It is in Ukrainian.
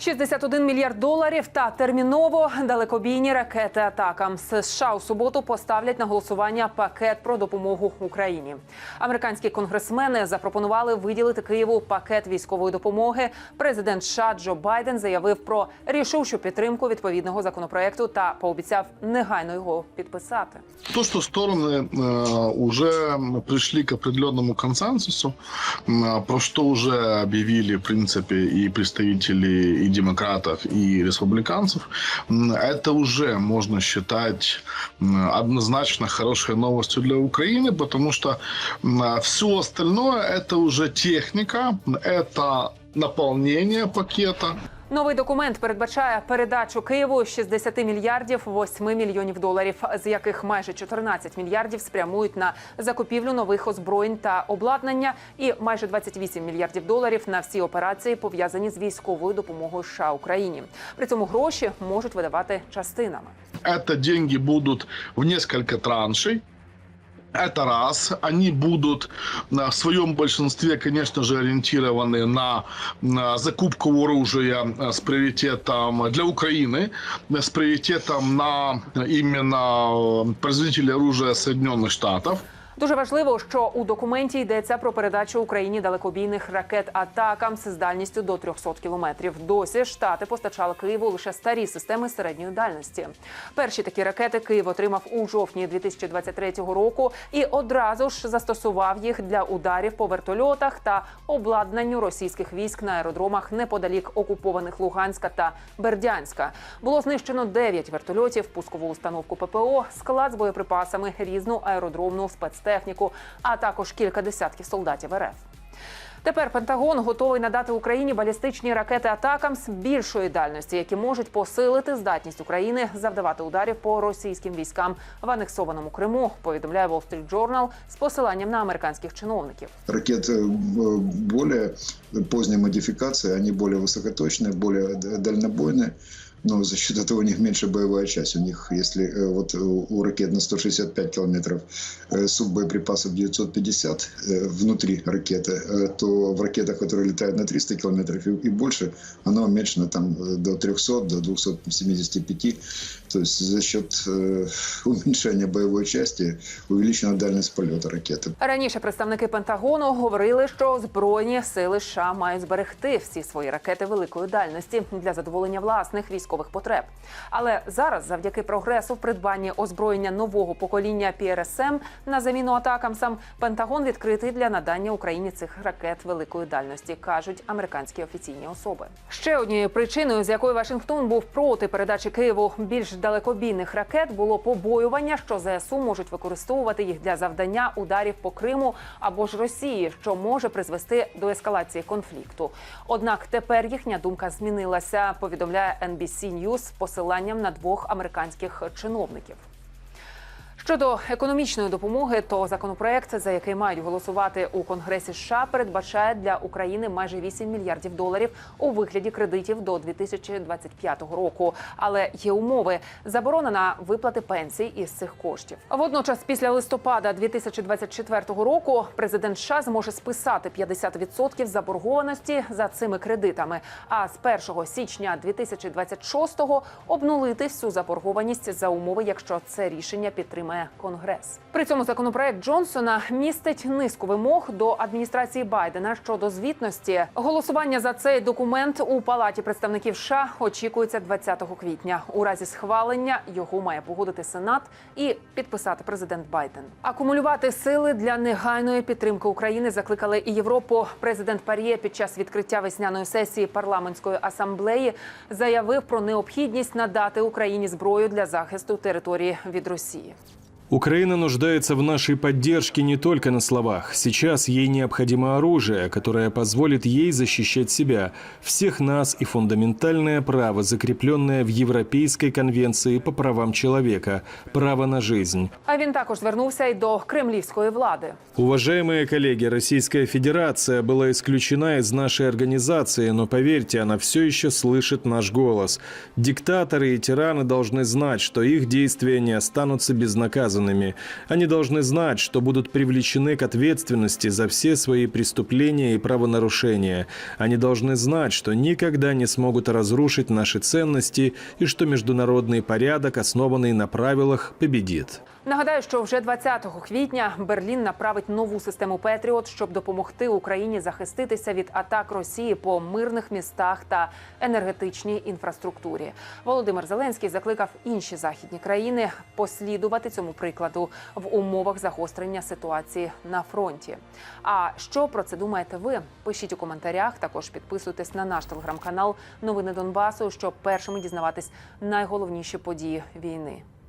61 мільярд доларів та терміново далекобійні ракети атакам. США у суботу поставлять на голосування пакет про допомогу Україні. Американські конгресмени запропонували виділити Києву пакет військової допомоги. Президент США Джо Байден заявив про рішучу підтримку відповідного законопроекту та пообіцяв негайно його підписати. То, что стороны э, уже пришли к определенному консенсусу, м, про что уже объявили, в принципе, и представители и демократов, и республиканцев, м, это уже можно считать м, однозначно хорошей новостью для Украины, потому что все остальное это уже техника, это наполнение пакета. Новий документ передбачає передачу Києву 60 мільярдів 8 мільйонів доларів, з яких майже 14 мільярдів спрямують на закупівлю нових озброєнь та обладнання, і майже 28 мільярдів доларів на всі операції пов'язані з військовою допомогою США Україні. При цьому гроші можуть видавати частинами. Это деньги будут в несколько траншей. Это раз. Они будут а, в своем большинстве, конечно же, ориентированы на, на закупку оружия а, с приоритетом для Украины, с приоритетом на именно э, производителей оружия Соединенных Штатов. Дуже важливо, що у документі йдеться про передачу Україні далекобійних ракет Атакамс з дальністю до 300 кілометрів. Досі штати постачали Києву лише старі системи середньої дальності. Перші такі ракети Київ отримав у жовтні 2023 року і одразу ж застосував їх для ударів по вертольотах та обладнанню російських військ на аеродромах неподалік окупованих Луганська та Бердянська. Було знищено 9 вертольотів, пускову установку ППО, склад з боєприпасами, різну аеродромну спецтехніку, а також кілька десятків солдатів РФ. Тепер Пентагон готовий надати Україні балістичні ракети Атакамс більшої дальності, які можуть посилити здатність України завдавати ударів по російським військам в анексованому Криму. Повідомляє Wall Street Journal з посиланням на американських чиновників. Ракеты э, более поздней модификации, они более высокоточные, более д- дальнобойные. Но за счет этого у них меньше боевая часть. У них, если э, вот у у ракет на 165 километров э, суббоеприпасов 950 э, внутри ракеты, э, то в ракетах, которые летают на 300 километров и, и больше, оно уменьшено там э, до 300, до 275. То есть за счет э, уменьшения боевой части увеличена дальность полета ракеты. Раніше представники Пентагону говорили, що збройні сили США мають зберегти всі свої ракети великої дальності для задоволення власних військових потреб. Але зараз, завдяки прогресу в придбанні озброєння нового покоління PRSM на заміну атакамсам, Пентагон відкритий для надання Україні цих ракет великої дальності, кажуть американські офіційні особи. Ще однією причиною, з якої Вашингтон був проти передачі Києву більш далекобійних ракет, було побоювання, що ЗСУ можуть використовувати їх для завдання ударів по Криму або ж Росії, що може призвести до ескалації конфлікту. Однак тепер їхня думка змінилася. Повідомляє NBC News з посиланням на двох американських чиновників. Щодо економічної допомоги, то законопроект, за який мають голосувати у Конгресі США, передбачає для України майже 8 мільярдів доларів у вигляді кредитів до 2025 року. Але є умови заборона на виплати пенсій із цих коштів. Водночас, після листопада 2024 року, президент США зможе списати 50% заборгованості за цими кредитами. А з 1 січня 2026-го обнулити всю заборгованість за умови, якщо це рішення підтримає Конгрес. При цьому законопроект Джонсона містить низку вимог до адміністрації Байдена щодо звітності. Голосування за цей документ у палаті представників США очікується 20 квітня. У разі схвалення його має погодити Сенат і підписати президент Байден. Акумулювати сили для негайної підтримки України закликали і Європу. Президент Пар'є під час відкриття весняної сесії парламентської асамблеї заявив про необхідність надати Україні зброю для захисту території від Росії. Украина нуждается в нашей поддержке не только на словах. Сейчас ей необходимо оружие, которое позволит ей защищать себя, всех нас и фундаментальное право, закрепленное в Европейской конвенции по правам человека – право на жизнь. А він також звернувся й до кремлівської влади. Уважаемые коллеги, Российская Федерация была исключена из нашей организации, но поверьте, она все еще слышит наш голос. Диктаторы и тираны должны знать, что их действия не останутся безнаказанными. наказанными. Они должны знать, что будут привлечены к ответственности за все свои преступления и правонарушения. Они должны знать, что никогда не смогут разрушить наши ценности и что международный порядок, основанный на правилах, победит. Нагадаю, що вже 20 квітня Берлін направить нову систему Петріот, щоб допомогти Україні захиститися від атак Росії по мирних містах та енергетичній інфраструктурі. Володимир Зеленський закликав інші західні країни послідувати цьому прикладу в умовах загострення ситуації на фронті. А що про це думаєте ви? Пишіть у коментарях. Також підписуйтесь на наш телеграм-канал Новини Донбасу, щоб першими дізнаватись найголовніші події війни.